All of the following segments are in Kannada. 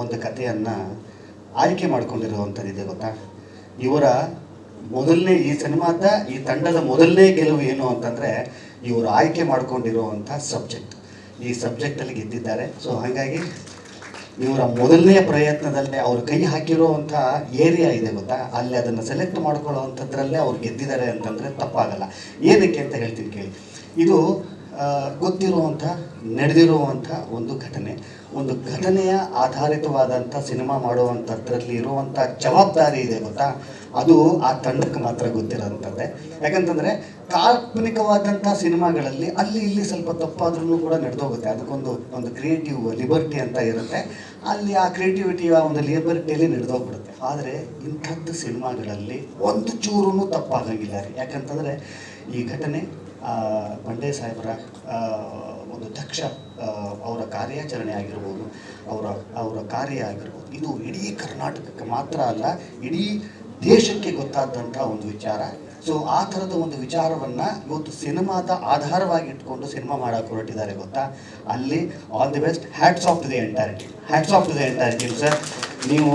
ಒಂದು ಕಥೆಯನ್ನು ಆಯ್ಕೆ ಮಾಡಿಕೊಂಡಿರುವಂಥದ್ದಿದೆ ಗೊತ್ತಾ? ಇವರ ಮೊದಲನೇ ಈ ಸಿನಿಮಾದ ಈ ತಂಡದ ಮೊದಲನೇ ಗೆಲುವು ಏನು ಅಂತಂದರೆ ಇವರು ಆಯ್ಕೆ ಮಾಡ್ಕೊಂಡಿರುವಂಥ ಸಬ್ಜೆಕ್ಟ್. ಈ ಸಬ್ಜೆಕ್ಟಲ್ಲಿ ಗೆದ್ದಿದ್ದಾರೆ. ಸೊ ಹಾಗಾಗಿ ಇವರ ಮೊದಲನೇ ಪ್ರಯತ್ನದಲ್ಲೇ ಅವ್ರು ಕೈ ಹಾಕಿರುವಂಥ ಏರಿಯಾ ಇದೆ ಗೊತ್ತಾ? ಅಲ್ಲಿ ಅದನ್ನು ಸೆಲೆಕ್ಟ್ ಮಾಡ್ಕೊಳ್ಳೋವಂಥದ್ರಲ್ಲೇ ಅವ್ರು ಗೆದ್ದಿದ್ದಾರೆ ಅಂತಂದರೆ ತಪ್ಪಾಗಲ್ಲ. ಏನಕ್ಕೆ ಅಂತ ಹೇಳ್ತೀನಿ ಕೇಳಿ. ಇದು ಗೊತ್ತಿರುವಂಥ, ನಡೆದಿರುವಂಥ ಒಂದು ಘಟನೆ. ಒಂದು ಘಟನೆಯ ಆಧಾರಿತವಾದಂಥ ಸಿನಿಮಾ ಮಾಡುವಂಥದ್ರಲ್ಲಿ ಇರುವಂಥ ಜವಾಬ್ದಾರಿ ಇದೆ ಗೊತ್ತಾ? ಅದು ಆ ತಂಡಕ್ಕೆ ಮಾತ್ರ ಗೊತ್ತಿರೋಂಥದ್ದೇ ಯಾಕಂತಂದರೆ ಕಾಲ್ಪನಿಕವಾದಂಥ ಸಿನಿಮಾಗಳಲ್ಲಿ ಅಲ್ಲಿ ಇಲ್ಲಿ ಸ್ವಲ್ಪ ತಪ್ಪಾದ್ರೂ ಕೂಡ ನಡೆದೋಗುತ್ತೆ. ಅದಕ್ಕೊಂದು ಒಂದು ಕ್ರಿಯೇಟಿವ್ ಲಿಬರ್ಟಿ ಅಂತ ಇರುತ್ತೆ. ಅಲ್ಲಿ ಆ ಕ್ರಿಯೇಟಿವಿಟಿಯ ಒಂದು ಲಿಬರ್ಟಿಯಲ್ಲಿ ನಡೆದೋಗ್ಬಿಡುತ್ತೆ. ಆದರೆ ಇಂಥದ್ದು ಸಿನಿಮಾಗಳಲ್ಲಿ ಒಂದು ಚೂರೂ ತಪ್ಪಾಗಂಗಿಲ್ಲ ರೀ. ಯಾಕಂತಂದರೆ ಈ ಘಟನೆ ಆ, ಬಂಡೆ ಸಾಹೇಬರ ಆ, ಒಂದು ದಕ್ಷ ಅವರ ಕಾರ್ಯಾಚರಣೆ ಆಗಿರ್ಬೋದು, ಅವರ ಅವರ ಕಾರ್ಯ ಆಗಿರ್ಬೋದು, ಇದು ಇಡೀ ಕರ್ನಾಟಕಕ್ಕೆ ಮಾತ್ರ ಅಲ್ಲ, ಇಡೀ ದೇಶಕ್ಕೆ ಗೊತ್ತಾದಂಥ ಒಂದು ವಿಚಾರ. ಸೊ ಆ ಥರದ ಒಂದು ವಿಚಾರವನ್ನು ಇವತ್ತು ಸಿನಿಮಾದ ಆಧಾರವಾಗಿ ಇಟ್ಕೊಂಡು ಸಿನಿಮಾ ಮಾಡೋಕೆ ಹೊರಟಿದ್ದಾರೆ ಗೊತ್ತಾ? ಅಲ್ಲಿ all the best hats off to the entire team hats off to the entire team sir ನೀವು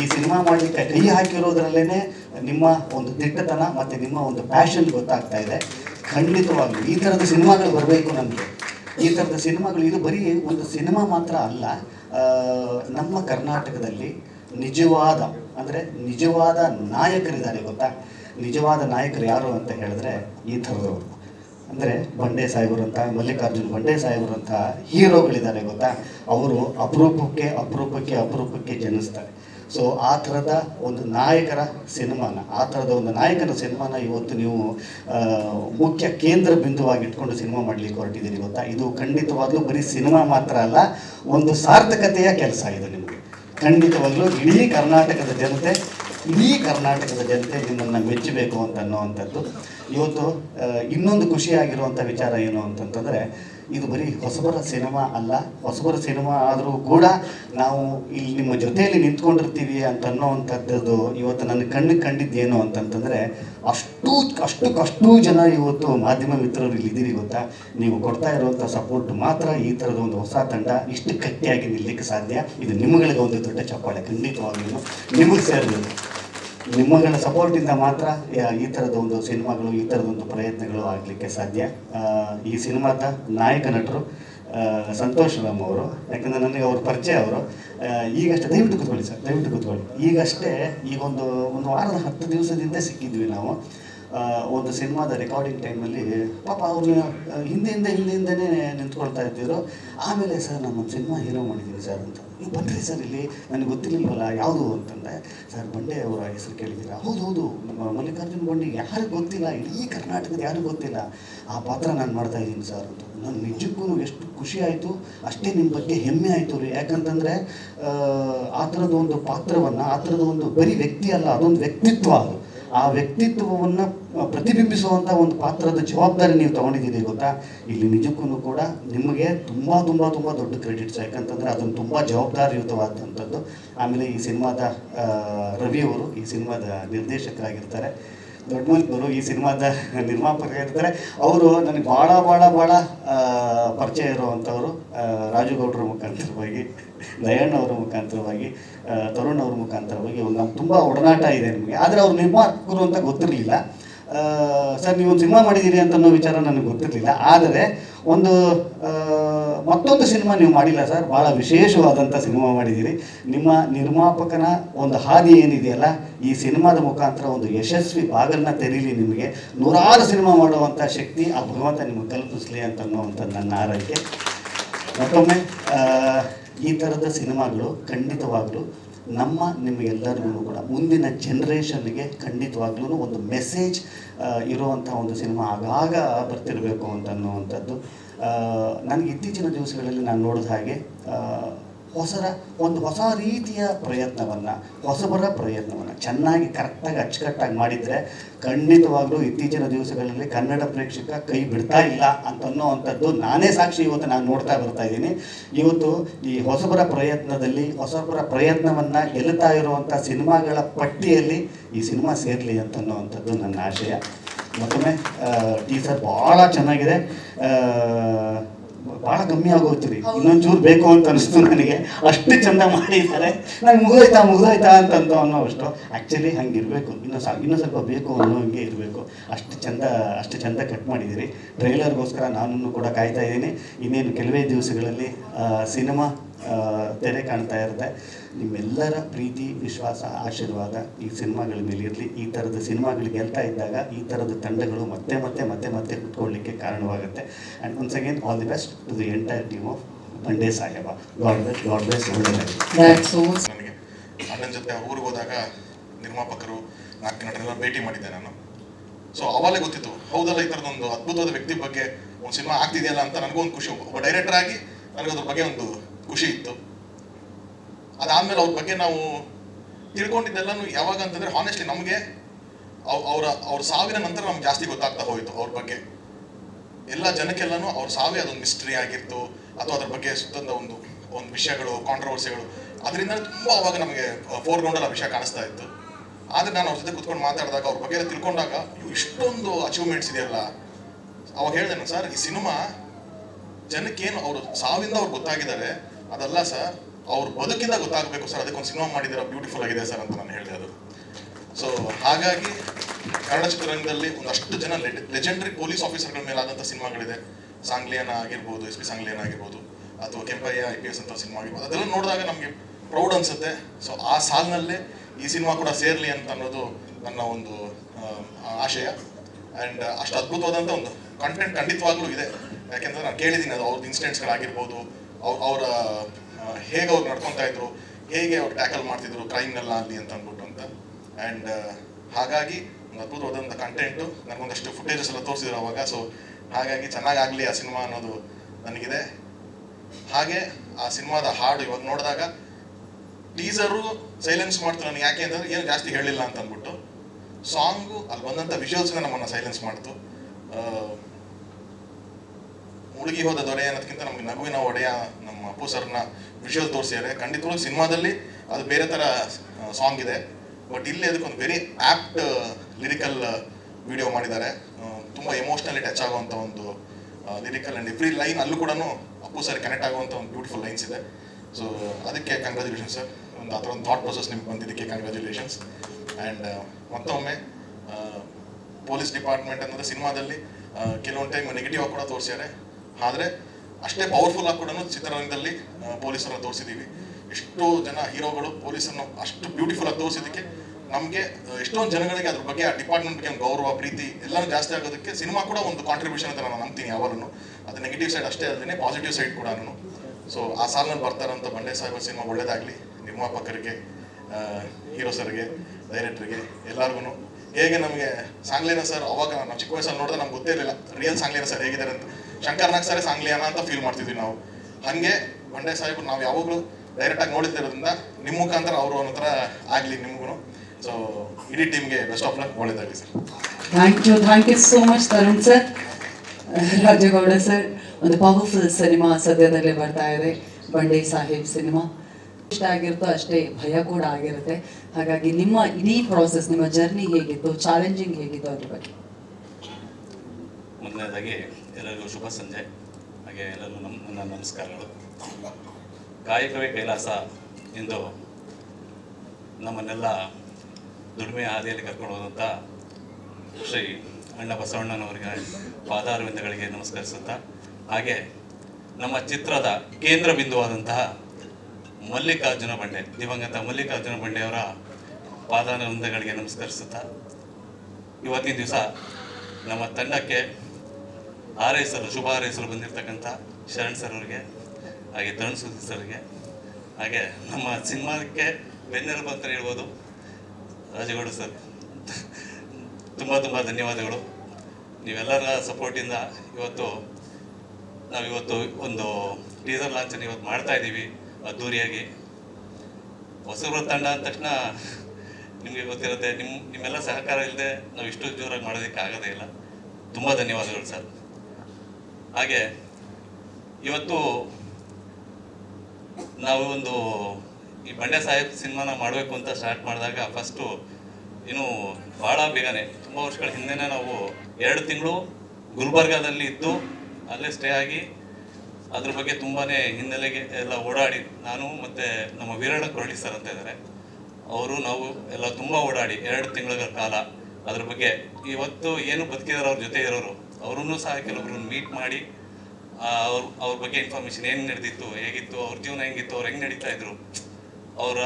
ಈ ಸಿನಿಮಾ ಮಾಡಲಿಕ್ಕೆ ಕೈ ಹಾಕಿರೋದ್ರಲ್ಲೇ ನಿಮ್ಮ ಒಂದು ದಿಟ್ಟತನ ಮತ್ತು ನಿಮ್ಮ ಒಂದು ಪ್ಯಾಷನ್ ಗೊತ್ತಾಗ್ತಾ ಇದೆ. ಖಂಡಿತವಾಗಿ ಈ ಥರದ ಸಿನಿಮಾಗಳು ಬರಬೇಕು ನಮಗೆ. ಈ ಥರದ ಸಿನಿಮಾಗಳು, ಇದು ಬರೀ ಒಂದು ಸಿನಿಮಾ ಮಾತ್ರ ಅಲ್ಲ ನಮ್ಮ ಕರ್ನಾಟಕದಲ್ಲಿ ನಿಜವಾದ, ಅಂದರೆ ನಿಜವಾದ ನಾಯಕರಿದ್ದಾರೆ ಗೊತ್ತಾ? ನಿಜವಾದ ನಾಯಕರು ಯಾರು ಅಂತ ಹೇಳಿದ್ರೆ ಈ ಥರದವರು. ಅಂದರೆ ಬಂಡೆ ಸಾಹೇಬರು ಅಂತ, ಮಲ್ಲಿಕಾರ್ಜುನ್ ಬಂಡೆ ಸಾಹೇಬರು ಅಂತ ಹೀರೋಗಳಿದ್ದಾರೆ ಗೊತ್ತಾ? ಅವರು ಅಪರೂಪಕ್ಕೆ ಅಪರೂಪಕ್ಕೆ ಅಪರೂಪಕ್ಕೆ ಜನಿಸ್ತಾರೆ. ಸೊ ಆ ಥರದ ಒಂದು ನಾಯಕರ ಸಿನಿಮಾನ, ಆ ಥರದ ಒಂದು ನಾಯಕನ ಸಿನಿಮಾನ ಇವತ್ತು ನೀವು ಮುಖ್ಯ ಕೇಂದ್ರ ಬಿಂದುವಾಗಿ ಇಟ್ಕೊಂಡು ಸಿನಿಮಾ ಮಾಡಲಿಕ್ಕೆ ಹೊರಟಿದ್ದೀರಿ ಗೊತ್ತಾ? ಇದು ಖಂಡಿತವಾಗ್ಲೂ ಬರೀ ಸಿನಿಮಾ ಮಾತ್ರ ಅಲ್ಲ, ಒಂದು ಸಾರ್ಥಕತೆಯ ಕೆಲಸ ಇದು ನಿಮಗೆ. ಖಂಡಿತವಾಗ್ಲೂ ಇಡೀ ಕರ್ನಾಟಕದ ಜನತೆ, ಇಡೀ ಕರ್ನಾಟಕದ ಜನತೆ ನಿಮ್ಮನ್ನು ಮೆಚ್ಚಬೇಕು ಅಂತ ಅನ್ನೋವಂಥದ್ದು. ಇವತ್ತು ಇನ್ನೊಂದು ಖುಷಿಯಾಗಿರುವಂಥ ವಿಚಾರ ಏನು ಅಂತಂತಂದರೆ, ಇದು ಬರೀ ಹೊಸಬರ ಸಿನಿಮಾ ಅಲ್ಲ, ಹೊಸಬರ ಸಿನಿಮಾ ಆದರೂ ಕೂಡ ನಾವು ಇಲ್ಲಿ ನಿಮ್ಮ ಜೊತೆಯಲ್ಲಿ ನಿಂತ್ಕೊಂಡಿರ್ತೀವಿ ಅಂತ ಅನ್ನೋವಂಥದ್ದು ಇವತ್ತು ನನ್ನ ಕಣ್ಣಿಗೆ ಕಂಡಿದ್ದೇನು ಅಂತಂತಂದರೆ, ಅಷ್ಟು, ಅಷ್ಟಕ್ಕಷ್ಟು ಜನ ಇವತ್ತು ಮಾಧ್ಯಮ ಮಿತ್ರರು ಇಲ್ಲಿ ಇದ್ದೀರಿ ಗೊತ್ತಾ? ನೀವು ಕೊಡ್ತಾ ಇರುವಂಥ ಸಪೋರ್ಟ್ ಮಾತ್ರ ಈ ಥರದ ಒಂದು ಹೊಸ ತಂಡ ಇಷ್ಟು ಗಟ್ಟಿಯಾಗಿ ನಿಲ್ಲಕ್ಕೆ ಸಾಧ್ಯ. ಇದು ನಿಮ್ಮಗಳಿಗೆ ಒಂದು ದೊಡ್ಡ ಚಪ್ಪಾಳೆ. ಖಂಡಿತವಾಗಿಯೂ ನಿಮಗೆ ಸೇರಬೇಕು. ನಿಮ್ಮಗಳ ಸಪೋರ್ಟಿಂದ ಮಾತ್ರ ಈ ಥರದ ಒಂದು ಸಿನಿಮಾಗಳು, ಈ ಥರದ ಒಂದು ಪ್ರಯತ್ನಗಳು ಆಗಲಿಕ್ಕೆ ಸಾಧ್ಯ. ಈ ಸಿನಿಮಾದ ನಾಯಕ ನಟರು ಸಂತೋಷ್ ರಾಮ್ ಅವರು, ಯಾಕಂದರೆ ನನಗೆ ಅವ್ರ ಪರಿಚಯ ಅವರು ಈಗಷ್ಟೇ, ದಯವಿಟ್ಟು ಕೂತ್ಕೊಳ್ಳಿ ಸರ್, ದಯವಿಟ್ಟು ಕೂತ್ಕೊಳ್ಳಿ. ಈಗಷ್ಟೇ ಈಗೊಂದು ಒಂದು ವಾರದ ಹತ್ತು ದಿವಸದಿಂದ ಸಿಕ್ಕಿದ್ವಿ ನಾವು. ಒಂದು ಸಿನಿಮಾದ ರೆಕಾರ್ಡಿಂಗ್ ಟೈಮಲ್ಲಿ ಪಾಪ ಅವ್ರನ್ನ ಹಿಂದೆಯಿಂದ ಹಿಂದೆಯಿಂದನೇ ನಿಂತ್ಕೊಳ್ತಾ ಇದ್ದಿದ್ರು. ಆಮೇಲೆ ಸರ್ ನಮ್ಮ ಸಿನಿಮಾ ಹೀರೋ ಮಾಡಿದ್ದೀನಿ ಸರ್ ಅಂತ. ನೀವು ಬಂದ್ರಿ ಸರ್ ಇಲ್ಲಿ? ನನಗೆ ಗೊತ್ತಿರಲಿಲ್ವಲ್ಲ, ಯಾವುದು ಅಂತಂದೆ. ಸರ್, ಬಂಡೆ ಅವರ ಹೆಸರು ಕೇಳಿದ್ದೀರಾ? ಹೌದು ಹೌದು. ಮಲ್ಲಿಕಾರ್ಜುನ್ ಬಂಡಿಗೆ ಯಾರಿಗೂ ಗೊತ್ತಿಲ್ಲ. ಇಡೀ ಕರ್ನಾಟಕದ ಯಾರಿಗೂ ಗೊತ್ತಿಲ್ಲ. ಆ ಪಾತ್ರ ನಾನು ಮಾಡ್ತಾ ಇದ್ದೀನಿ ಸರ್ ಅಂತ. ನಾನು ನಿಜಕ್ಕೂ ಎಷ್ಟು ಖುಷಿ ಆಯಿತು. ಅಷ್ಟೇ ನಿಮ್ಮ ಬಗ್ಗೆ ಹೆಮ್ಮೆ ಆಯಿತು ರೀ. ಯಾಕಂತಂದರೆ, ಆ ಥರದ ಒಂದು ಪಾತ್ರವನ್ನು, ಆ ಥರದ ಒಂದು ಬರೀ ವ್ಯಕ್ತಿ ಅಲ್ಲ, ಅದೊಂದು ವ್ಯಕ್ತಿತ್ವ. ಅದು ಆ ವ್ಯಕ್ತಿತ್ವವನ್ನು ಪ್ರತಿಬಿಂಬಿಸುವಂಥ ಒಂದು ಪಾತ್ರದ ಜವಾಬ್ದಾರಿ ನೀವು ತೊಗೊಂಡಿದ್ದೀರಿ, ಗೊತ್ತಾ? ಇಲ್ಲಿ ನಿಜಕ್ಕೂ ಕೂಡ ನಿಮಗೆ ತುಂಬ ತುಂಬ ತುಂಬ ದೊಡ್ಡ ಕ್ರೆಡಿಟ್ಸ್. ಯಾಕಂತಂದರೆ ಅದನ್ನು ತುಂಬ ಜವಾಬ್ದಾರಿಯುತವಾದಂಥದ್ದು. ಆಮೇಲೆ ಈ ಸಿನಿಮಾದ ರವಿಯವರು ಈ ಸಿನಿಮಾದ ನಿರ್ದೇಶಕರಾಗಿರ್ತಾರೆ. ದೊಡ್ಡ ಮಲ್ಕರು ಈ ಸಿನಿಮಾದ ನಿರ್ಮಾಪಕರಾಗಿರ್ತಾರೆ. ಅವರು ನನಗೆ ಭಾಳ ಭಾಳ ಭಾಳ ಪರಿಚಯ ಇರುವಂಥವರು ರಾಜುಗೌಡರ ರಾಜು ಗೌಡ್ರ ಮುಖಾಂತರವಾಗಿ. ದಯಣ್ಣ ಅವರ ಮುಖಾಂತರವಾಗಿ ತರುಣ್ ಅವ್ರ ಮುಖಾಂತರವಾಗಿ ಒಂದು ನಮ್ಗೆ ತುಂಬ ಒಡನಾಟ ಇದೆ ನಿಮಗೆ. ಆದರೆ ಅವ್ರು ನಿರ್ಮಾಪಕರು ಅಂತ ಗೊತ್ತಿರಲಿಲ್ಲ. ಸರ್ ನೀವು ಒಂದು ಸಿನಿಮಾ ಮಾಡಿದ್ದೀರಿ ಅಂತ ಅನ್ನೋ ವಿಚಾರ ನನಗೆ ಗೊತ್ತಿರಲಿಲ್ಲ. ಆದರೆ ಒಂದು ಮತ್ತೊಂದು ಸಿನಿಮಾ ನೀವು ಮಾಡಿಲ್ಲ ಸರ್. ಭಾಳ ವಿಶೇಷವಾದಂಥ ಸಿನಿಮಾ ಮಾಡಿದ್ದೀರಿ. ನಿಮ್ಮ ನಿರ್ಮಾಪಕನ ಒಂದು ಹಾದಿ ಏನಿದೆಯಲ್ಲ, ಈ ಸಿನಿಮಾದ ಮುಖಾಂತರ ಒಂದು ಯಶಸ್ವಿ ಬಾಗಲನ್ನ ತೆರೀಲಿ ನಿಮಗೆ. ನೂರಾರು ಸಿನಿಮಾ ಮಾಡುವಂಥ ಶಕ್ತಿ ಆ ಭಗವಂತ ನಿಮಗೆ ಕಲ್ಪಿಸಲಿ ಅಂತ ನನ್ನ ಆರೈಕೆ ಮತ್ತೊಮ್ಮೆ ಈ ಥರದ ಸಿನಿಮಾಗಳು ಖಂಡಿತವಾಗ್ಲೂ ನಮ್ಮ ನಿಮಗೆಲ್ಲರಿಗೂ ಕೂಡ ಮುಂದಿನ ಜನ್ರೇಷನ್ಗೆ ಖಂಡಿತವಾಗ್ಲೂ ಒಂದು ಮೆಸೇಜ್ ಇರುವಂಥ ಒಂದು ಸಿನಿಮಾ ಆಗಾಗ ಬರ್ತಿರಬೇಕು ಅಂತ ಅನ್ನುವಂಥದ್ದು. ನನಗೆ ಇತ್ತೀಚಿನ ದಿವಸಗಳಲ್ಲಿ ನಾನು ನೋಡಿದ ಹಾಗೆ ಹೊಸರ, ಒಂದು ಹೊಸ ರೀತಿಯ ಪ್ರಯತ್ನವನ್ನು, ಹೊಸಬರ ಪ್ರಯತ್ನವನ್ನು, ಚೆನ್ನಾಗಿ ಕರೆಕ್ಟಾಗಿ ಅಚ್ಚುಕಟ್ಟಾಗಿ ಮಾಡಿದರೆ ಖಂಡಿತವಾಗಲೂ ಇತ್ತೀಚಿನ ದಿವಸಗಳಲ್ಲಿ ಕನ್ನಡ ಪ್ರೇಕ್ಷಕ ಕೈ ಬಿಡ್ತಾ ಇಲ್ಲ ಅಂತ ಅನ್ನೋವಂಥದ್ದು ನಾನೇ ಸಾಕ್ಷಿ ಇವತ್ತು ನಾನು ನೋಡ್ತಾ ಬರ್ತಾ ಇದ್ದೀನಿ. ಇವತ್ತು ಈ ಹೊಸಬರ ಪ್ರಯತ್ನದಲ್ಲಿ, ಹೊಸಬರ ಪ್ರಯತ್ನವನ್ನು ಗೆಲ್ಲುತ್ತಾ ಇರುವಂಥ ಸಿನಿಮಾಗಳ ಪಟ್ಟಿಯಲ್ಲಿ ಈ ಸಿನಿಮಾ ಸೇರಲಿ ಅಂತ ಅನ್ನೋವಂಥದ್ದು ನನ್ನ ಆಶಯ. ಮತ್ತೊಮ್ಮೆ ಟೀಸರ್ ಭಾಳ ಚೆನ್ನಾಗಿದೆ. ಭಾಳ ಕಮ್ಮಿ ಆಗೋಯ್ತು ರೀ. ಇನ್ನೊಂಚೂರು ಬೇಕು ಅಂತ ಅನಿಸ್ತು ನನಗೆ. ಅಷ್ಟು ಚಂದ ಮಾಡಿದ್ದಾರೆ. ನಂಗೆ ಮುಗಿದೋಯ್ತಾ ಮುಗಿದೋಯ್ತಾ ಅಂತಂದು ಅನ್ನೋ ಅಷ್ಟು ಆ್ಯಕ್ಚುಲಿ ಹಂಗೆ ಇರಬೇಕು ಇನ್ನೂ ಸಾ, ಇನ್ನೂ ಸ್ವಲ್ಪ ಬೇಕು ಅನ್ನೋ ಹಂಗೆ ಇರಬೇಕು. ಅಷ್ಟು ಚಂದ ಅಷ್ಟು ಚಂದ ಕಟ್ ಮಾಡಿದ್ದೀರಿ. ಟ್ರೈಲರ್ಗೋಸ್ಕರ ನಾನು ಕೂಡ ಕಾಯ್ತಾ ಇದ್ದೀನಿ. ಇನ್ನೇನು ಕೆಲವೇ ದಿವಸಗಳಲ್ಲಿ ಸಿನಿಮಾ ತೆರೆ ಕಾಣ್ತಾ ಇರುತ್ತೆ. ನಿಮ್ಮೆಲ್ಲರ ಪ್ರೀತಿ ವಿಶ್ವಾಸ ಆಶೀರ್ವಾದ ಈ ಸಿನಿಮಾಗಳ ಮೇಲೆ ಇರಲಿ. ಈ ಥರದ ಸಿನಿಮಾಗಳು ಗೆಲ್ತಾ ಇದ್ದಾಗ ಈ ಥರದ ತಂಡಗಳು ಮತ್ತೆ ಮತ್ತೆ ಮತ್ತೆ ಮತ್ತೆ ಹುಟ್ಕೊಳ್ಳಿಕ್ಕೆ ಕಾರಣವಾಗುತ್ತೆ. And once again all the best to the entire team of Bande Saheba God best God best ನನಗೆ ಅಣ್ಣನ ಜೊತೆ ಊರಿಗೆ ಹೋದಾಗ ನಿರ್ಮಾಪಕರು ನಾಲ್ಕು ನಟರೆಲ್ಲ ಭೇಟಿ ಮಾಡಿದ್ದೆ ನಾನು. ಸೊ ಅವಾಗಲೇ ಗೊತ್ತಿತ್ತು ಹೌದಲ್ಲ ಈ ಥರದೊಂದು ಅದ್ಭುತವಾದ ವ್ಯಕ್ತಿ ಬಗ್ಗೆ ಒಂದು ಸಿನಿಮಾ ಆಗ್ತಿದೆಯಲ್ಲ ಅಂತ ನನಗೂ ಒಂದು ಖುಷಿ. ಒಬ್ಬ ಡೈರೆಕ್ಟರ್ ಆಗಿ ನನಗೆ ಅದ್ರ ಬಗ್ಗೆ ಒಂದು ಖುಷಿ ಇತ್ತು. ಅದಾದ್ಮೇಲೆ ಅವ್ರ ಬಗ್ಗೆ ನಾವು ತಿಳ್ಕೊಂಡಿದ್ದೆಲ್ಲನೂ ಯಾವಾಗ ಅಂತಂದ್ರೆ ಹಾನೆಸ್ಟ್ಲಿ ನಮಗೆ ಅವರ, ಅವ್ರ ಸಾವಿನ ನಂತರ ನಮ್ಗೆ ಜಾಸ್ತಿ ಗೊತ್ತಾಗ್ತಾ ಹೋಯಿತು ಅವ್ರ ಬಗ್ಗೆ. ಎಲ್ಲ ಜನಕ್ಕೆಲ್ಲನೂ ಅವ್ರ ಸಾವೇ ಅದೊಂದು ಮಿಸ್ಟ್ರಿ ಆಗಿತ್ತು ಅಥವಾ ಅದ್ರ ಬಗ್ಗೆ ಸುತ್ತಂದ ಒಂದು ಒಂದು ವಿಷಯಗಳು ಕಾಂಟ್ರವರ್ಸಿಗಳು ಅದರಿಂದ ತುಂಬಾ ಅವಾಗ ನಮಗೆ ಫೋರ್ ಗ್ರೌಂಡಲ್ಲಿ ಆ ವಿಷಯ ಕಾಣಿಸ್ತಾ ಇತ್ತು. ಆದ್ರೆ ನಾನು ಅವ್ರ ಜೊತೆ ಕುತ್ಕೊಂಡು ಮಾತಾಡಿದಾಗ ಅವ್ರ ಬಗ್ಗೆ ತಿಳ್ಕೊಂಡಾಗ ಇಷ್ಟೊಂದು ಅಚೀವ್ಮೆಂಟ್ಸ್ ಇದೆಯಲ್ಲ. ಅವಾಗ ಹೇಳಿದೆ ಸರ್, ಈ ಸಿನಿಮಾ ಜನಕ್ಕೇನು ಅವರು ಸಾವಿಂದ ಅವ್ರು ಗೊತ್ತಾಗಿದ್ದಾರೆ. ಅದಲ್ಲ ಸರ್, ಅವ್ರ ಬದುಕಿಂದ ಗೊತ್ತಾಗಬೇಕು ಸರ್, ಅದಕ್ಕೊಂದು ಸಿನಿಮಾ ಮಾಡಿದಿರ ಬ್ಯೂಟಿಫುಲ್ ಆಗಿದೆ ಸರ್ ಅಂತ ನಾನು ಹೇಳಿದೆ ಅದು. ಸೊ ಹಾಗಾಗಿ ಕನ್ನಡ ಚಿತ್ರರಂಗದಲ್ಲಿ ಒಂದಷ್ಟು ಜನ ಲೆಜೆಂಡರಿ ಪೊಲೀಸ್ ಆಫೀಸರ್ಗಳ ಮೇಲೆ ಆದಂಥ ಸಿನಿಮಾಗಳಿದೆ. ಸಾಂಗ್ಲಿಯನ ಆಗಿರ್ಬೋದು, ಎಸ್ ಪಿ ಸಾಂಗ್ಲಿಯನ ಆಗಿರ್ಬೋದು, ಅಥವಾ ಕೆಂಪಯ್ಯ ಐ ಪಿ ಎಸ್ ಅಂತ ಸಿನಿಮಾ ಆಗಿರ್ಬೋದು, ಅದೆಲ್ಲ ನೋಡಿದಾಗ ನಮಗೆ ಪ್ರೌಡ್ ಅನಿಸುತ್ತೆ. ಸೊ ಆ ಸಾಲಿನಲ್ಲೇ ಈ ಸಿನಿಮಾ ಕೂಡ ಸೇರಲಿ ಅಂತ ಅನ್ನೋದು ನನ್ನ ಒಂದು ಆಶಯ. ಆ್ಯಂಡ್ ಅಷ್ಟು ಅದ್ಭುತವಾದಂಥ ಒಂದು ಕಂಟೆಂಟ್ ಖಂಡಿತವಾಗ್ಲೂ ಇದೆ. ಯಾಕೆಂದರೆ ನಾನು ಕೇಳಿದ್ದೀನಿ ಅದು ಅವ್ರದ್ದು ಇನ್ಸಿಡೆಂಟ್ಸ್ಗಳಾಗಿರ್ಬೋದು ಅವ್ರ ಹೇಗೆ ಅವ್ರು ನಡ್ಕೊತಾ ಇದ್ರು, ಹೇಗೆ ಅವ್ರು ಟ್ಯಾಕಲ್ ಮಾಡ್ತಿದ್ರು ಕ್ರೈಮ್ನೆಲ್ಲ ಅಲ್ಲಿ ಅಂತ ಅಂದ್ಬಿಟ್ಟು ಅಂತ. ಆ್ಯಂಡ್ ಹಾಗಾಗಿ ಒಂದು ಅದ್ಭುತವಾದಂಥ ಕಂಟೆಂಟು ನನಗೊಂದಷ್ಟು ಫುಟೇಜಸ್ ಎಲ್ಲ ತೋರಿಸಿದ್ರು ಅವಾಗ. ಸೊ ಹಾಗಾಗಿ ಚೆನ್ನಾಗಾಗಲಿ ಆ ಸಿನಿಮಾ ಅನ್ನೋದು ನನಗಿದೆ. ಹಾಗೆ ಆ ಸಿನಿಮಾದ ಹಾಡು ಇವಾಗ ನೋಡಿದಾಗ ಟೀಸರು ಸೈಲೆನ್ಸ್ ಮಾಡ್ತು ನನಗೆ. ಯಾಕೆ ಅಂತಂದ್ರೆ ಏನು ಜಾಸ್ತಿ ಹೇಳಿಲ್ಲ ಅಂತ ಅಂದ್ಬಿಟ್ಟು. ಸಾಂಗು ಅಲ್ಲಿ ಬಂದಂಥ ವಿಜುವಲ್ಸ್ನ ನಮ್ಮನ್ನು ಸೈಲೆನ್ಸ್ ಮಾಡ್ತು. ಮುಳುಗಿ ಹೋದ ದೊರೆ ಅನ್ನೋದಕ್ಕಿಂತ ನಮಗೆ ನಗುವಿನ ಒಡೆಯ ನಮ್ಮ ಅಪ್ಪು ಸರ್ನ ವಿಷಯ ತೋರಿಸಿದ್ದಾರೆ. ಖಂಡಿತವಾಗ್ಲೂ ಸಿನಿಮಾದಲ್ಲಿ ಅದು ಬೇರೆ ಥರ ಸಾಂಗ್ ಇದೆ. ಬಟ್ ಇಲ್ಲಿ ಅದಕ್ಕೊಂದು ವೆರಿ ಆ್ಯಪ್ಟ್ ಲಿರಿಕಲ್ ವಿಡಿಯೋ ಮಾಡಿದ್ದಾರೆ. ತುಂಬಾ ಎಮೋಷ್ನಲಿ ಟಚ್ ಆಗುವಂಥ ಒಂದು ಲಿರಿಕಲ್ ಆ್ಯಂಡ್ ಎವ್ರಿ ಲೈನ್ ಅಲ್ಲೂ ಕೂಡ ಅಪ್ಪು ಸರ್ ಕನೆಕ್ಟ್ ಆಗುವಂಥ ಒಂದು ಬ್ಯೂಟಿಫುಲ್ ಲೈನ್ಸ್ ಇದೆ. ಸೊ ಅದಕ್ಕೆ ಕಂಗ್ರ್ಯಾಚುಲೇಷನ್ ಸರ್ ಒಂದು ಆ ಥರ ಒಂದು ಥಾಟ್ ಪ್ರೊಸೆಸ್ ನಿಮ್ಗೆ ಬಂದಿದ್ದಕ್ಕೆ ಕಂಗ್ರ್ಯಾಚುಲೇಷನ್ಸ್ ಆ್ಯಂಡ್ ಮತ್ತೊಮ್ಮೆ ಪೊಲೀಸ್ ಡಿಪಾರ್ಟ್ಮೆಂಟ್ ಅನ್ನೋದು ಸಿನಿಮಾದಲ್ಲಿ ಕೆಲವೊಂದು ಟೈಮ್ ನೆಗೆಟಿವ್ ಆಗಿ ಕೂಡ ತೋರಿಸ್ಯಾರೆ ಆದರೆ ಅಷ್ಟೇ ಪವರ್ಫುಲ್ ಆಗಿ ಕೂಡ ಚಿತ್ರರಂಗದಲ್ಲಿ ಪೊಲೀಸರನ್ನ ತೋರಿಸಿದ್ದೀವಿ ಎಷ್ಟೋ ಜನ ಹೀರೋಗಳು ಪೊಲೀಸನ್ನು ಅಷ್ಟು ಬ್ಯೂಟಿಫುಲ್ ಆಗಿ ತೋರಿಸಿದ್ದಕ್ಕೆ ನಮಗೆ ಎಷ್ಟೊಂದು ಜನಗಳಿಗೆ ಅದ್ರ ಬಗ್ಗೆ, ಆ ಡಿಪಾರ್ಟ್ಮೆಂಟ್ ಒಂದು ಗೌರವ, ಪ್ರೀತಿ ಎಲ್ಲನೂ ಜಾಸ್ತಿ ಆಗೋದಕ್ಕೆ ಸಿನಿಮಾ ಕೂಡ ಒಂದು ಕಾಂಟ್ರಿಬ್ಯೂಷನ್ ಅಂತ ನಾನು ನಂಬ್ತೀನಿ ಯಾವಾಗಲೂ. ಅದು ನೆಗೆಟಿವ್ ಸೈಡ್ ಅಷ್ಟೇ ಅಲ್ಲದೆ ಪಾಸಿಟಿವ್ ಸೈಡ್ ಕೂಡ ಸೊ ಆ ಸಾಲಿನಲ್ಲಿ ಬರ್ತಾರಂತ ಬಂಡೆ ಸಾಹೇಬ ಸಿನಿಮಾ ಒಳ್ಳೇದಾಗಲಿ. ನಿರ್ಮಾಪಕರಿಗೆ ಹೀರೋ ಸರ್ಗೆ, ಡೈರೆಕ್ಟರ್ಗೆ ಎಲ್ಲರಿಗೂ ಹೇಗೆ ನಮಗೆ ಸಾಂಗ್ಲೇನ ಸರ್, ಅವಾಗ ನಾವು ಚಿಕ್ಕ ವಯಸ್ಸಲ್ಲಿ ನೋಡಿದ್ರೆ ನಮ್ಗೆ ಗೊತ್ತೇ ಇರಲಿಲ್ಲ. ರಿಯಲ್ ಸಾಂಗ್ಲೇನ ಸರ್ ಹೇಗಿದ್ದಾರೆ ಅಂತ. ಶಂಕರ್ನಾಗ್ ಸರಿ ಸಾಂಗ್ಲಿಯಾನ ಅಂತ ಫೀಲ್ ಮಾಡ್ತಿದ್ವಿ ನಾವು. ಹಾಗೆ ಬಂಡೆ ಸಾಹೇಬ್ ನಾವು ಯಾವಾಗಲೂ ಡೈರೆಕ್ಟಾಗಿ ನೋಡಿದ್ದಿರೋದ್ರಿಂದ ನಿಮ್ಮ ಮುಖಾಂತರ ಅವರು ಅನ್ನೋ ಆಗ್ಲಿ ಆಗಲಿ ನಿಮಗೂ ಸೊ ಇಡೀ ಟೀಮ್ಗೆ ಬೆಸ್ಟ್ ಆಫ್ ಲಕ್ ಒಳ್ಳೇದಾಗಲಿ sir thank you thank you so much Tarun sir Rajagowda sir ಒಂದು ಪವರ್ಫುಲ್ ಸಿನಿಮಾ ಸದ್ಯದಲ್ಲೇ ಬರ್ತಾ ಇದೆ ಬಂಡೆ ಸಾಹೇಬ್ ಸಿನಿಮಾ ಇಷ್ಟ ಆಗಿರುತ್ತೋ ಅಷ್ಟೇ ಭಯ ಕೂಡ ಆಗಿರುತ್ತೆ. ಹಾಗಾಗಿ ನಿಮ್ಮ ಇಡೀ ಪ್ರಾಸೆಸ್ ನಿಮ್ಮ ಜರ್ನಿ ಹೇಗಿತ್ತು ಚಾಲೆಂಜಿಂಗ್ ಹೇಗಿತ್ತು ಅದ್ರ ಬಗ್ಗೆ? ಮೊದಲನೇದಾಗಿ ಎಲ್ಲರಿಗೂ ಶುಭ ಸಂಜೆ. ಹಾಗೆ ಎಲ್ಲರಿಗೂ ನಮ್ಮ ನನ್ನ ನಮಸ್ಕಾರಗಳು. ಕಾಯಕವೇ ಕೈಲಾಸ ಎಂದು ನಮ್ಮನ್ನೆಲ್ಲ ದುಡಿಮೆ ಹಾದಿಯಲ್ಲಿ ಕರ್ಕೊಂಡು ಹೋದಂಥ ಶ್ರೀ ಅಣ್ಣ ಬಸವಣ್ಣನವರಿಗೆ ಪಾದಾರವಿಂದಗಳಿಗೆ ನಮಸ್ಕರಿಸುತ್ತಾ, ಹಾಗೆ ನಮ್ಮ ಚಿತ್ರದ ಕೇಂದ್ರ ಬಿಂದುವಾದಂತಹ ಮಲ್ಲಿಕಾರ್ಜುನ ಬಂಡೆ, ದಿವಂಗತ ಮಲ್ಲಿಕಾರ್ಜುನ ಬಂಡೆಯವರ ಪಾದಾರವಿಂದಗಳಿಗೆ ನಮಸ್ಕರಿಸುತ್ತಾ, ಇವತ್ತಿನ ದಿವಸ ನಮ್ಮ ತಂಡಕ್ಕೆ ಹಾರೈಸಲು ಶುಭ ಹಾರೈಸಲು ಬಂದಿರತಕ್ಕಂಥ ಶರಣ್ ಸರ್ ಅವರಿಗೆ, ಹಾಗೆ ತರುಣ್ ಸುದೀಪ್ ಸರ್ಗೆ ಹಾಗೆ ನಮ್ಮ ಸಿನಿಮಾಕ್ಕೆ ಬೆನ್ನೆಲುಬು ಅಂತ ಹೇಳ್ಬೋದು ರಾಜಗೌಡ ಸರ್. ತುಂಬ ತುಂಬ ಧನ್ಯವಾದಗಳು. ನೀವೆಲ್ಲರ ಸಪೋರ್ಟಿಂದ ಇವತ್ತು ನಾವಿವತ್ತು ಒಂದು ಟೀಸರ್ ಲಾಂಚನ್ನು ಇವತ್ತು ಮಾಡ್ತಾ ಇದ್ದೀವಿ, ಅದ್ದೂರಿಯಾಗಿ. ಹೊಸಬ್ರ ತಂಡ ಅಂದ ತಕ್ಷಣ ನಿಮಗೆ ಗೊತ್ತಿರುತ್ತೆ ನಿಮ್ಮ ನಿಮ್ಮೆಲ್ಲ ಸಹಕಾರ ಇಲ್ಲದೆ ನಾವು ಇಷ್ಟು ಜೋರಾಗಿ ಮಾಡೋದಕ್ಕೆ ಆಗೋದೇ ಇಲ್ಲ. ತುಂಬ ಧನ್ಯವಾದಗಳು ಸರ್. ಹಾಗೆ ಇವತ್ತು ನಾವು ಒಂದು ಈ ಬಂಡೆ ಸಾಹೇಬ್ ಸಿನಿಮಾನ ಮಾಡಬೇಕು ಅಂತ ಸ್ಟಾರ್ಟ್ ಮಾಡಿದಾಗ ಫಸ್ಟು ಇನ್ನು ಭಾಳ ಬೇಗನೆ, ತುಂಬ ವರ್ಷಗಳ ಹಿಂದೆನೇ ನಾವು ಎರಡು ತಿಂಗಳು ಗುಲ್ಬರ್ಗಾದಲ್ಲಿ ಇದ್ದು ಅಲ್ಲೇ ಸ್ಟೇ ಆಗಿ ಅದ್ರ ಬಗ್ಗೆ ತುಂಬಾನೇ ಹಿನ್ನೆಲೆಗೆ ಎಲ್ಲ ಓಡಾಡಿ ನಾನು ಮತ್ತೆ ನಮ್ಮ ವೀರಣ್ಣ ಕೊರಳಿ ಸರ್ ಅಂತ ಇದ್ದಾರೆ. ಅವರು ನಾವು ಎಲ್ಲ ತುಂಬಾ ಓಡಾಡಿ ಎರಡು ತಿಂಗಳ ಕಾಲ ಅದ್ರ ಬಗ್ಗೆ. ಇವತ್ತು ಏನು ಬದುಕಿದಾರೆ ಅವ್ರ ಜೊತೆ ಇರೋರು? ಅವ್ರನ್ನೂ ಸಹ ಕೆಲವರನ್ನು ಮೀಟ್ ಮಾಡಿ ಅವ್ರ ಅವ್ರ ಬಗ್ಗೆ ಇನ್ಫಾರ್ಮೇಷನ್ ಏನು ನಡೆದಿತ್ತು, ಹೇಗಿತ್ತು, ಅವ್ರ ಜೀವನ ಹೆಂಗಿತ್ತು, ಅವ್ರು ಹೆಂಗೆ ನಡೀತಾ ಇದ್ರು, ಅವರ,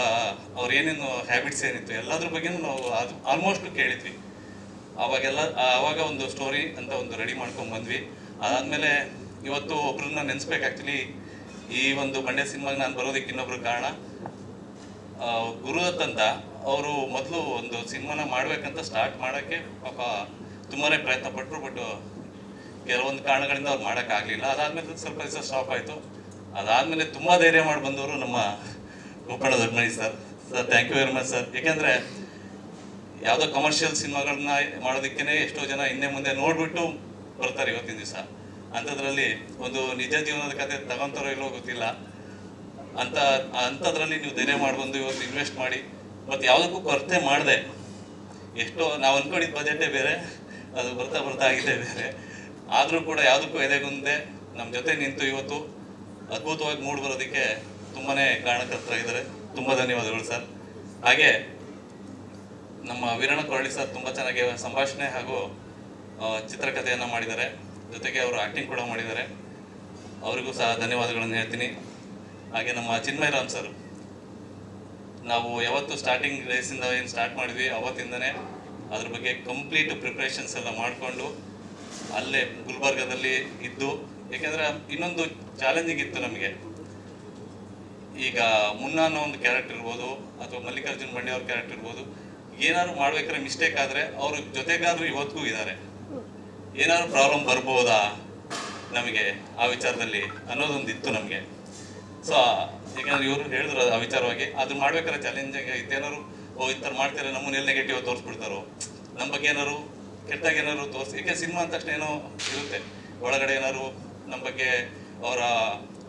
ಅವ್ರ ಏನೇನು ಹ್ಯಾಬಿಟ್ಸ್ ಏನಿತ್ತು, ಎಲ್ಲದ್ರ ಬಗ್ಗೆನೂ ನಾವು ಅದು ಆಲ್ಮೋಸ್ಟ್ ಕೇಳಿದ್ವಿ. ಅವಾಗೆಲ್ಲ ಆವಾಗ ಒಂದು ಸ್ಟೋರಿ ಅಂತ ಒಂದು ರೆಡಿ ಮಾಡ್ಕೊಂಡು ಬಂದ್ವಿ. ಅದಾದಮೇಲೆ ಇವತ್ತು ಒಬ್ರನ್ನ ನೆನೆಸ್ಬೇಕು ಆ್ಯಕ್ಚುಲಿ ಈ ಒಂದು ಬಂಡೆ ಸಿನಿಮಾಗೆ ನಾನು ಬರೋದಕ್ಕೆ ಇನ್ನೊಬ್ರು ಕಾರಣ. ಗುರು ಗುರುದತ್ ಅಂತ ಅವರು ಮೊದಲು ಒಂದು ಸಿನಿಮಾನ ಮಾಡಬೇಕಂತ ಸ್ಟಾರ್ಟ್ ಮಾಡೋಕ್ಕೆ ಪಾಪ ತುಂಬಾ ಪ್ರಯತ್ನ ಪಟ್ಟರು ಬಟ್ ಕೆಲವೊಂದು ಕಾರಣಗಳಿಂದ ಅವ್ರು ಮಾಡೋಕ್ಕಾಗಲಿಲ್ಲ ಅದಾದ್ಮೇಲೆ ಸ್ವಲ್ಪ ದಿವಸ ಸ್ಟಾಪ್ ಆಯಿತು. ಅದಾದ್ಮೇಲೆ ತುಂಬ ಧೈರ್ಯ ಮಾಡಿ ಬಂದವರು ನಮ್ಮ Gokarna Dodmani sir sir thank you very much sir ಯಾಕಂದ್ರೆ ಯಾವುದೋ ಕಮರ್ಷಿಯಲ್ ಸಿನಿಮಾಗಳನ್ನ ಮಾಡೋದಕ್ಕೇ ಎಷ್ಟೋ ಜನ ಹಿಂದೆ ಮುಂದೆ ನೋಡ್ಬಿಟ್ಟು ಬರ್ತಾರೆ ಇವತ್ತಿನ ದಿವಸ. ಅಂಥದ್ರಲ್ಲಿ ಒಂದು ನಿಜ ಜೀವನದ ಕತೆ ತಗೊಂತಾರೋ ಇಲ್ಲೋ ಗೊತ್ತಿಲ್ಲ. ಅಂತ ಅಂಥದ್ರಲ್ಲಿ ನೀವು ಧೈರ್ಯ ಮಾಡ್ಬಂದು ಇವತ್ತು ಇನ್ವೆಸ್ಟ್ ಮಾಡಿ. ಮತ್ತು ಯಾವುದಕ್ಕೂ ಕೊರತೆ ಮಾಡಿದೆ. ಎಷ್ಟೋ, ನಾವು ಅನ್ಕೊಂಡಿದ್ದ ಬಜೆಟೇ ಬೇರೆ, ಅದು ಬರ್ತಾ ಬರ್ತಾ ಆಗಿದೆ ಬೇರೆ. ಆದರೂ ಕೂಡ ಯಾವುದಕ್ಕೂ ಎದೆಗುಂದೆ ನಮ್ಮ ಜೊತೆ ನಿಂತು ಇವತ್ತು ಅದ್ಭುತವಾಗಿ ಮೂಡ್ ಬರೋದಕ್ಕೆ ತುಂಬಾನೇ ಕಾರಣಕರ್ತರಾಗಿದ್ದಾರೆ ತುಂಬ ಧನ್ಯವಾದಗಳು ಸರ್. ಹಾಗೆ ನಮ್ಮ ವೀರಣ ಕೊರಳಿ ಸರ್ ತುಂಬ ಚೆನ್ನಾಗಿ ಸಂಭಾಷಣೆ ಹಾಗೂ ಚಿತ್ರಕಥೆಯನ್ನು ಮಾಡಿದ್ದಾರೆ. ಜೊತೆಗೆ ಅವರು ಆ್ಯಕ್ಟಿಂಗ್ ಕೂಡ ಮಾಡಿದ್ದಾರೆ. ಅವರಿಗೂ ಸಹ ಧನ್ಯವಾದಗಳನ್ನು ಹೇಳ್ತೀನಿ. ಹಾಗೆ ನಮ್ಮ ಚಿನ್ಮಯ ರಾಮ್ ಸರ್, ನಾವು ಯಾವತ್ತು ಸ್ಟಾರ್ಟಿಂಗ್ ಡೇಸಿಂದ ಏನು ಸ್ಟಾರ್ಟ್ ಮಾಡಿದ್ವಿ, ಅವತ್ತಿಂದನೇ ಅದ್ರ ಬಗ್ಗೆ ಕಂಪ್ಲೀಟ್ ಪ್ರಿಪ್ರೇಷನ್ಸ್ ಎಲ್ಲ ಮಾಡಿಕೊಂಡು ಅಲ್ಲೇ ಗುಲ್ಬರ್ಗದಲ್ಲಿ ಇದ್ದು ಯಾಕೆಂದ್ರೆ ಇನ್ನೊಂದು ಚಾಲೆಂಜಿಂಗ್ ಇತ್ತು ನಮಗೆ. ಈಗ ಮುನ್ನ ಅನ್ನೋ ಒಂದು ಕ್ಯಾರೆಕ್ಟರ್ ಇರ್ಬೋದು, ಅಥವಾ ಮಲ್ಲಿಕಾರ್ಜುನ್ ಬಂಡೆ ಅವ್ರ ಕ್ಯಾರೆಕ್ಟರ್ ಇರ್ಬೋದು, ಏನಾದ್ರು ಮಾಡ್ಬೇಕಾದ್ರೆ ಮಿಸ್ಟೇಕ್ ಆದ್ರೆ ಅವ್ರ ಜೊತೆಗಾದ್ರೂ ಇವತ್ತಿಗೂ ಇದ್ದಾರೆ. ಏನಾದ್ರು ಪ್ರಾಬ್ಲಮ್ ಬರ್ಬೋದಾ ನಮಗೆ ಆ ವಿಚಾರದಲ್ಲಿ ಅನ್ನೋದೊಂದು ಇತ್ತು ನಮಗೆ. ಸೊ ಯಾಕಂದ್ರೆ ಇವರು ಹೇಳಿದ್ರು ಆ ವಿಚಾರವಾಗಿ, ಅದು ಮಾಡ್ಬೇಕಾದ್ರೆ ಚಾಲೆಂಜ್ ಇತ್ತೇನಾದ್ರು ಓ ಈ ಥರ ಮಾಡ್ತಾರೆ ನಮ್ಮನ್ನ ಎಲ್ಲಿ ನೆಗೆಟಿವ್ ತೋರಿಸ್ಬಿಡ್ತಾರೋ. ನಮ್ಮ ಬಗ್ಗೆ ಏನಾದ್ರು ಕೆಟ್ಟಾಗ ಏನಾದ್ರು ತೋರಿಸಿ ಯಾಕೆ ಸಿನಿಮಾ ಅಂದ ತಕ್ಷಣ ಏನೋ ಇರುತ್ತೆ. ಒಳಗಡೆ ಏನಾದ್ರು ನಮ್ಮ ಬಗ್ಗೆ ಅವರ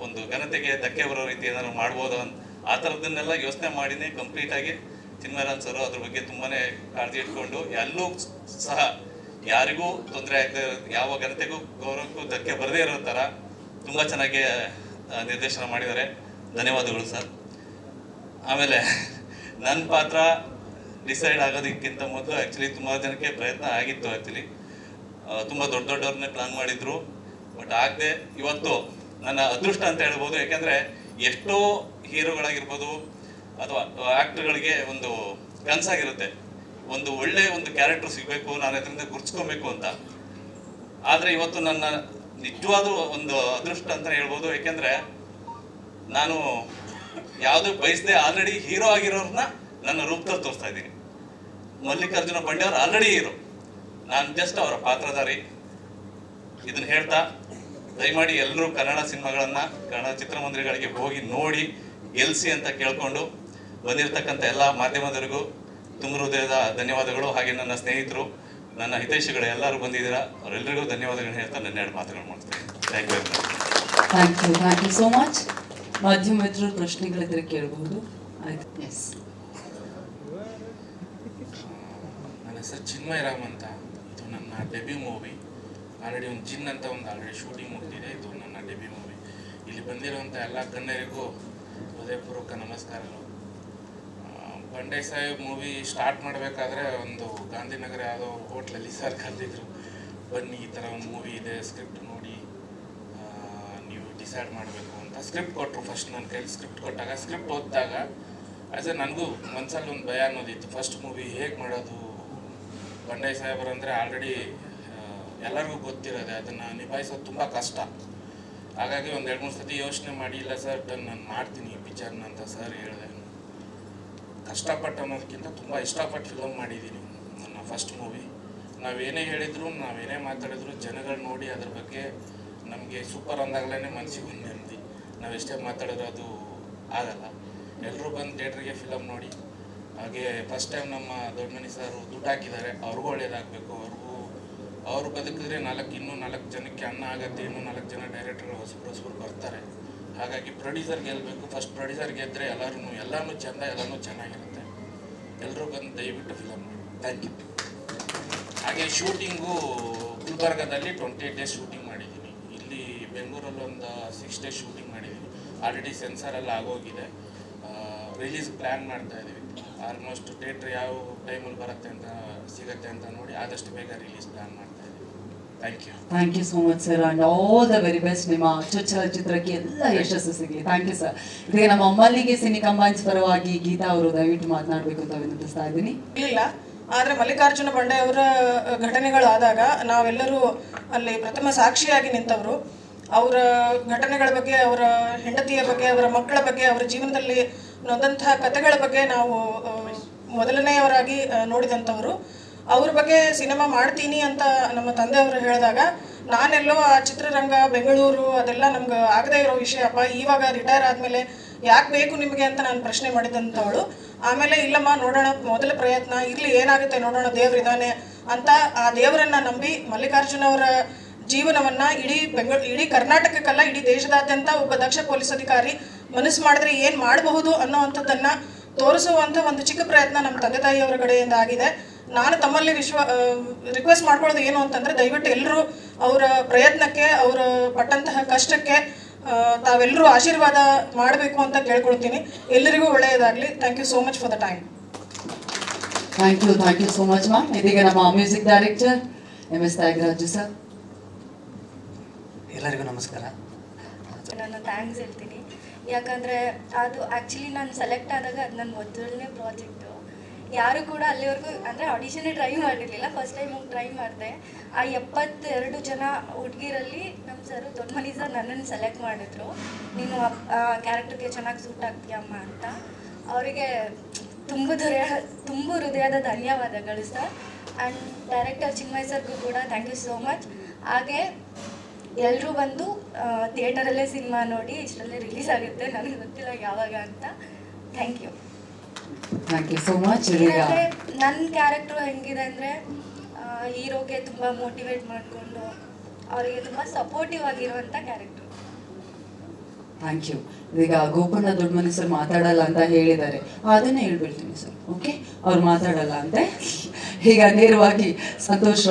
ಒಂದು ಘನತೆಗೆ ಧಕ್ಕೆ ಬರೋ ರೀತಿ ಏನಾದ್ರು ಮಾಡ್ಬೋದು ಅಂತ ಆ ಥರದನ್ನೆಲ್ಲ ಯೋಚನೆ ಮಾಡಿನೇ ಕಂಪ್ಲೀಟ್ ಆಗಿ ಸಿನಿಮಾರಾನ್ ಸರ್ ಅದ್ರ ಬಗ್ಗೆ ತುಂಬಾನೇ ಕಾಳಜಿ ಇಟ್ಕೊಂಡು ಎಲ್ಲೂ ಸಹ ಯಾರಿಗೂ ತೊಂದರೆ ಆಗದೆ ಯಾವ ಘನತೆಗೂ ಗೌರವಕ್ಕೂ ಧಕ್ಕೆ ಬರದೇ ಇರೋ ಥರ ತುಂಬ ಚೆನ್ನಾಗಿ ನಿರ್ದೇಶನ ಮಾಡಿದ್ದಾರೆ. ಧನ್ಯವಾದಗಳು ಸರ್. ಆಮೇಲೆ ನನ್ನ ಪಾತ್ರ ಡಿಸೈಡ್ ಆಗೋದಕ್ಕಿಂತ ಮೊದಲು ಆ್ಯಕ್ಚುಲಿ ತುಂಬ ಜನಕ್ಕೆ ಪ್ರಯತ್ನ ಆಗಿತ್ತು ಆ್ಯಕ್ಚುಲಿ ತುಂಬ ದೊಡ್ಡ ದೊಡ್ಡವ್ರನ್ನೇ ಪ್ಲಾನ್ ಮಾಡಿದ್ರು. ಬಟ್ ಆಗದೆ ಇವತ್ತು ನನ್ನ ಅದೃಷ್ಟ ಅಂತ ಹೇಳ್ಬೋದು. ಯಾಕೆಂದರೆ ಎಷ್ಟೋ ಹೀರೋಗಳಾಗಿರ್ಬೋದು ಅಥವಾ ಆ್ಯಕ್ಟರ್ಗಳಿಗೆ ಒಂದು ಕನಸಾಗಿರುತ್ತೆ ಒಂದು ಒಳ್ಳೆ ಒಂದು ಕ್ಯಾರೆಕ್ಟರ್ ಸಿಗಬೇಕು, ನಾನು ಇದರಿಂದ ಗುರ್ಸ್ಕೊಬೇಕು ಅಂತ. ಆದರೆ ಇವತ್ತು ನನ್ನ ನಿಜವಾದ ಒಂದು ಅದೃಷ್ಟ ಅಂತ ಹೇಳ್ಬೋದು. ಯಾಕೆಂದ್ರೆ ನಾನು ಯಾವುದು ಬಯಸದೆ ಆಲ್ರೆಡಿ ಹೀರೋ ಆಗಿರೋರ್ನ ನನ್ನ ರೂಪದಲ್ಲಿ ತೋರಿಸ್ತಾ ಇದ್ದೀನಿ. ಮಲ್ಲಿಕಾರ್ಜುನ ಬಂಡೆ ಅವರು ಆಲ್ರೆಡಿ ಇರು. ನಾನು ಜಸ್ಟ್ ಅವರ ಪಾತ್ರಧಾರಿ. ಇದನ್ನ ಹೇಳ್ತಾ ದಯಮಾಡಿ ಎಲ್ಲರೂ ಕನ್ನಡ ಸಿನಿಮಾಗಳನ್ನ ಕನ್ನಡ ಚಿತ್ರಮಂದಿರಗಳಿಗೆ ಹೋಗಿ ನೋಡಿ ಗೆಲ್ಸಿ ಅಂತ ಕೇಳ್ಕೊಂಡು ಬಂದಿರತಕ್ಕಂಥ ಎಲ್ಲ ಮಾಧ್ಯಮದವರಿಗೂ ತುಂಬ ಹೃದಯದ ಧನ್ಯವಾದಗಳು. ಹಾಗೆ ನನ್ನ ಸ್ನೇಹಿತರು ನನ್ನ ಹಿತೈಷಿಗಳು ಎಲ್ಲರೂ ಬಂದಿದ್ದೀರಾ ಅವರೆಲ್ಲರಿಗೂ ಧನ್ಯವಾದಗಳನ್ನ ಹೇಳ್ತಾ ನನ್ನ ಎರಡು ಮಾತುಗಳು ಮಾಡ್ತೀನಿ thank you very much thank you thank you so much ಮಾಧ್ಯಮ ಮಿತ್ರರು ಪ್ರಶ್ನೆಗಳಿದ್ರೆ ಕೇಳಬಹುದು ಆಯ್ತು. ಎಸ್ ನನ್ನ ಹೆಸರು ಚಿನ್ಮಯ ರಾಮ್ ಅಂತ. ಇದು ನನ್ನ ಡೆಬ್ಯೂ ಮೂವಿ ಆಲ್ರೆಡಿ ಒಂದು ಜಿನ್ ಅಂತ ಒಂದು ಆಲ್ರೆಡಿ ಶೂಟಿಂಗ್ ಮುಗಿದಿದೆ. ಇದು ನನ್ನ ಡೆಬ್ಯೂ ಮೂವಿ ಇಲ್ಲಿ ಬಂದಿರುವಂಥ ಎಲ್ಲ ಗಣ್ಯರಿಗೂ ಹೃದಯಪೂರ್ವಕ ನಮಸ್ಕಾರಗಳು. ಬಂಡೆ ಸಾಹೇಬ್ ಮೂವಿ ಸ್ಟಾರ್ಟ್ ಮಾಡಬೇಕಾದ್ರೆ ಒಂದು ಗಾಂಧಿನಗರ ಯಾವುದೋ ಹೋಟ್ಲಲ್ಲಿ ಸರ್ ಕರೆದಿದ್ರು, ಬನ್ನಿ ಈ ಥರ ಒಂದು ಮೂವಿ ಇದೆ ಸ್ಕ್ರಿಪ್ಟ್ ನೋಡಿ ನೀವು ಡಿಸೈಡ್ ಮಾಡಬೇಕು ಅಂತ ಸ್ಕ್ರಿಪ್ಟ್ ಕೊಟ್ಟರು ಫಸ್ಟ್ ನನ್ನ ಕೈಲಿ ಸ್ಕ್ರಿಪ್ಟ್ ಕೊಟ್ಟಾಗ. ಸ್ಕ್ರಿಪ್ಟ್ ಓದಿದಾಗ ಆ್ಯಸ್ ಎ ನನಗೂ ಮನ್ಸಲ್ಲಿ ಒಂದು ಭಯ ಅನ್ನೋದಿತ್ತು. ಫಸ್ಟ್ ಮೂವಿ ಹೇಗೆ ಮಾಡೋದು ಬಂಡಾಯ ಸಾಹೇಬರು ಅಂದರೆ ಆಲ್ರೆಡಿ ಎಲ್ಲರಿಗೂ ಗೊತ್ತಿರೋದೆ, ಅದನ್ನು ನಿಭಾಯಿಸೋದು ತುಂಬ ಕಷ್ಟ. ಹಾಗಾಗಿ ಒಂದು ಎರಡು ಮೂರು ಸತಿ ಯೋಚನೆ ಮಾಡಿ, ಇಲ್ಲ ಸರ್ ನಾನು ಮಾಡ್ತೀನಿ ಈ ಪಿಕ್ಚರ್ನ ಅಂತ ಸರ್ ಹೇಳಿದೆ. ಕಷ್ಟಪಟ್ಟು ಅನ್ನೋದಕ್ಕಿಂತ ತುಂಬ ಇಷ್ಟಪಟ್ಟು ಫಿಲಮ್ ಮಾಡಿದ್ದೀನಿ ನನ್ನ ಫಸ್ಟ್ ಮೂವಿ ನಾವೇನೇ ಹೇಳಿದ್ರು, ನಾವೇನೇ ಮಾತಾಡಿದ್ರು, ಜನಗಳು ನೋಡಿ ಅದ್ರ ಬಗ್ಗೆ ನಮಗೆ ಸೂಪರ್ ಅಂದಾಗಲೇ ಮನಸ್ಸಿಗೆ ಒಂದು ನೆಮ್ಮದಿ ನಾವೆಷ್ಟೇ ಮಾತಾಡಿದ್ರು ಅದು ಆಗಲ್ಲ. ಎಲ್ಲರೂ ಬಂದು ಥಿಯೇಟ್ರಿಗೆ ಫಿಲಮ್ ನೋಡಿ ಹಾಗೆ ಫಸ್ಟ್ ಟೈಮ್ ನಮ್ಮ ದೊಡ್ಡಮನಿ ಸರ್ ದುಡ್ಡು ಹಾಕಿದ್ದಾರೆ. ಅವ್ರಿಗೂ ಒಳ್ಳೇದಾಗಬೇಕು. ಅವ್ರಿಗೂ, ಅವ್ರು ಬದುಕಿದ್ರೆ ನಾಲ್ಕು, ಇನ್ನೂ ನಾಲ್ಕು ಜನಕ್ಕೆ ಅನ್ನ ಆಗತ್ತೆ, ಇನ್ನೂ ನಾಲ್ಕು ಜನ ಡೈರೆಕ್ಟರ್ ಹೊಸಬ್ರು ಹೊಸಬ್ರು ಬರ್ತಾರೆ. ಹಾಗಾಗಿ ಪ್ರೊಡ್ಯೂಸರ್ ಗೆಲ್ಲಬೇಕು ಫಸ್ಟ್ ಪ್ರೊಡ್ಯೂಸರ್ ಗೆದ್ದರೆ ಎಲ್ಲರೂ ಎಲ್ಲಾನು ಚೆಂದ, ಎಲ್ಲನೂ ಚೆನ್ನಾಗಿರುತ್ತೆ. ಎಲ್ಲರೂ ಬಂದು ದಯವಿಟ್ಟು ಫಿಲಮ್ ಮಾಡಿ ಥ್ಯಾಂಕ್ ಯು ಹಾಗೆ ಶೂಟಿಂಗು ಗುಲ್ಬರ್ಗದಲ್ಲಿ ಟ್ವೆಂಟಿ ಡೇಸ್ ಶೂಟಿಂಗ್ ಮಾಡಿದ್ದೀನಿ. ಇಲ್ಲಿ ಬೆಂಗಳೂರಲ್ಲಿ ಒಂದು ಸಿಕ್ಸ್ ಡೇಸ್ ಶೂಟಿಂಗ್ ಮಾಡಿದ್ದೀನಿ. ಆಲ್ರೆಡಿ ಸೆನ್ಸಾರೆಲ್ಲ ಆಗೋಗಿದೆ. ರಿಲೀಸ್ ಪ್ಲ್ಯಾನ್ ಮಾಡ್ತಾ ಇದ್ದೀವಿ ಆಲ್ಮೋಸ್ಟ್ ಥಿಯೇಟ್ರ್ ಯಾವ ಟೈಮಲ್ಲಿ ಬರುತ್ತೆ ಅಂತ ಸಿಗುತ್ತೆ ಅಂತ ನೋಡಿ ಆದಷ್ಟು ಬೇಗ ರಿಲೀಸ್ ಪ್ಲಾನ್ ಮಾಡ್ತಾ ಇದ್ದೀವಿ thank you thank you so much sir and all the very best ನಿಮ್ಮ ಅಚ್ಚು ಚಿತ್ರಕ್ಕೆ ಎಲ್ಲ ಯಶಸ್ಸು ಸಿಗಲಿ. ಥ್ಯಾಂಕ್ ಯು ಸರ್ ಇದೀಗ ನಮ್ಮ ಮಲ್ಲಿಗೆ ಸಿನಿ ಕಂಬೈನ್ಸ್ ಪರವಾಗಿ ಗೀತಾ ಅವರು ದಯವಿಟ್ಟು ಮಾತನಾಡಬೇಕು ಅಂತ ವಿನಂತಿಸ್ತಾ ಇದ್ದೀನಿ. ಇಲ್ಲ ಆದರೆ ಮಲ್ಲಿಕಾರ್ಜುನ ಬಂಡೆ ಅವರ ಘಟನೆಗಳಾದಾಗ ನಾವೆಲ್ಲರೂ ಅಲ್ಲಿ ಪ್ರಥಮ ಸಾಕ್ಷಿಯಾಗಿ ನಿಂತವರು. ಅವರ ಘಟನೆಗಳ ಬಗ್ಗೆ ಅವರ ಹೆಂಡತಿಯ ಬಗ್ಗೆ ಅವರ ಮಕ್ಕಳ ಬಗ್ಗೆ ಅವರ ಜೀವನದಲ್ಲಿ ನೊಂದಂತಹ ಕಥೆಗಳ ಬಗ್ಗೆ ನಾವು ಮೊದಲನೆಯವರಾಗಿ ನೋಡಿದಂಥವರು. ಅವ್ರ ಬಗ್ಗೆ ಸಿನಿಮಾ ಮಾಡ್ತೀನಿ ಅಂತ ನಮ್ಮ ತಂದೆಯವರು ಹೇಳಿದಾಗ, ನಾನೆಲ್ಲೋ ಆ ಚಿತ್ರರಂಗ, ಬೆಂಗಳೂರು, ಅದೆಲ್ಲ ನಮ್ಗೆ ಆಗದೇ ಇರೋ ವಿಷಯಪ್ಪ ಇವಾಗ ರಿಟೈರ್ ಆದಮೇಲೆ ಯಾಕೆ ಬೇಕು ನಿಮಗೆ ಅಂತ ನಾನು ಪ್ರಶ್ನೆ ಮಾಡಿದಂಥವಳು. ಆಮೇಲೆ, ಇಲ್ಲಮ್ಮ, ನೋಡೋಣ, ಮೊದಲ ಪ್ರಯತ್ನ ಇಲ್ಲಿ ಏನಾಗುತ್ತೆ ನೋಡೋಣ ದೇವರಿದ್ದಾನೆ ಅಂತ ಆ ದೇವರನ್ನ ನಂಬಿ ಮಲ್ಲಿಕಾರ್ಜುನ ಅವರ ಜೀವನವನ್ನ ಇಡೀ ಬೆಂಗಳೂರು ಇಡೀ ಕರ್ನಾಟಕಕ್ಕಲ್ಲ, ಇಡೀ ದೇಶದಾದ್ಯಂತ ಒಬ್ಬ ದಕ್ಷ ಪೊಲೀಸ್ ಅಧಿಕಾರಿ ಮನಸ್ಸು ಮಾಡಿದ್ರೆ ಏನು ಮಾಡಬಹುದು ಅನ್ನೋವಂಥದ್ದನ್ನ ತೋರಿಸುವಂಥ ಒಂದು ಚಿಕ್ಕ ಪ್ರಯತ್ನ ನಮ್ಮ ತಂದೆ ತಾಯಿಯವರ ಕಡೆಯಿಂದ ಆಗಿದೆ. ನಾನು ತಮ್ಮಲ್ಲಿ ವಿಶ್ವ ರಿಕ್ವೆಸ್ಟ್ ಮಾಡ್ಕೊಳ್ಳೋದು ಏನು ಅಂತಂದ್ರೆ ದಯವಿಟ್ಟು ಎಲ್ಲರೂ ಅವರ ಪ್ರಯತ್ನಕ್ಕೆ ಅವರು ಪಟ್ಟಂತಹ ಕಷ್ಟಕ್ಕೆ ತಾವೆಲ್ಲರೂ ಆಶೀರ್ವಾದ ಮಾಡಬೇಕು ಅಂತ ಕೇಳ್ಕೊಳ್ತೀನಿ. ಎಲ್ಲರಿಗೂ ಒಳ್ಳೆಯದಾಗಲಿ. Thank you so much for the time thank you thank you so much ma'am ಇದೀಗ ನಮ್ಮ music director M S Thyagaraju sir ಎಲ್ಲರಿಗೂ ನಮಸ್ಕಾರ. ನಾನು ಥ್ಯಾಂಕ್ಸ್ ಹೇಳ್ತೀನಿ. ಯಾಕಂದರೆ ಅದು ಆ್ಯಕ್ಚುಲಿ ನಾನು ಸೆಲೆಕ್ಟ್ ಆದಾಗ ಅದು ನನ್ನ ಮೊದಲನೇ ಪ್ರಾಜೆಕ್ಟು ಯಾರು ಕೂಡ ಅಲ್ಲಿವರೆಗೂ ಅಂದರೆ ಆಡಿಷನ್ನೇ ಟ್ರೈ ಮಾಡಿರಲಿಲ್ಲ ಫಸ್ಟ್ ಟೈಮ್ ಹೋಗಿ ಟ್ರೈ ಮಾಡಿದೆ. ಆ ಎಪ್ಪತ್ತೆರಡು ಜನ ಹುಡುಗಿರಲ್ಲಿ ನಮ್ಮ ಸರು ದೊಡ್ಡ ಸರ್ ನನ್ನನ್ನು ಸೆಲೆಕ್ಟ್ ಮಾಡಿದ್ರು. ನೀನು ಕ್ಯಾರೆಕ್ಟರ್ಗೆ ಚೆನ್ನಾಗಿ ಸೂಟ್ ಆಗ್ತೀಯಮ್ಮ ಅಂತ. ಅವರಿಗೆ ತುಂಬ ಹೃದಯ ತುಂಬ ಹೃದಯದ ಧನ್ಯವಾದಗಳು ಸರ್ ಆ್ಯಂಡ್ ಡೈರೆಕ್ಟರ್ ಚಿನ್ಮಯ್ ಸರ್ಗೂ ಕೂಡ ಥ್ಯಾಂಕ್ ಯು ಸೋ ಮಚ್ ಹಾಗೆ ಎಲ್ಲರೂ ಬಂದು ಥಿಯೇಟರಲ್ಲೇ ಸಿನಿಮಾ ನೋಡಿ ಇಷ್ಟರಲ್ಲೇ ರಿಲೀಸ್ ಆಗುತ್ತೆ. ನನಗೆ ಗೊತ್ತಿಲ್ಲ ಯಾವಾಗ ಅಂತ. Thank you thank you so much ನನ್ನ ಕ್ಯಾರೆಕ್ಟ್ರು ಹೆಂಗಿದೆ ಅಂದರೆ ಹೀರೋಗೆ ತುಂಬ ಮೋಟಿವೇಟ್ ಮಾಡಿಕೊಂಡು ಅವರಿಗೆ ತುಂಬ ಸಪೋರ್ಟಿವ್ ಆಗಿರುವಂಥ ಕ್ಯಾರೆಕ್ಟ್ರು ಥ್ಯಾಂಕ್ ಯು ಈಗ ಗೋಪಣ್ಣ ದೊಡ್ಡ ಸರ್ ಮಾತಾಡಲ್ಲ ಅಂತ ಹೇಳಿದ್ದಾರೆ. ಅದನ್ನೇ ಹೇಳ್ಬಿಡ್ತೀನಿ ಸರ್ ಓಕೆ ಅವ್ರು ಮಾತಾಡಲ್ಲ ಅಂತೆ. ಈಗ ನೇರವಾಗಿ ಸಂತೋಷ್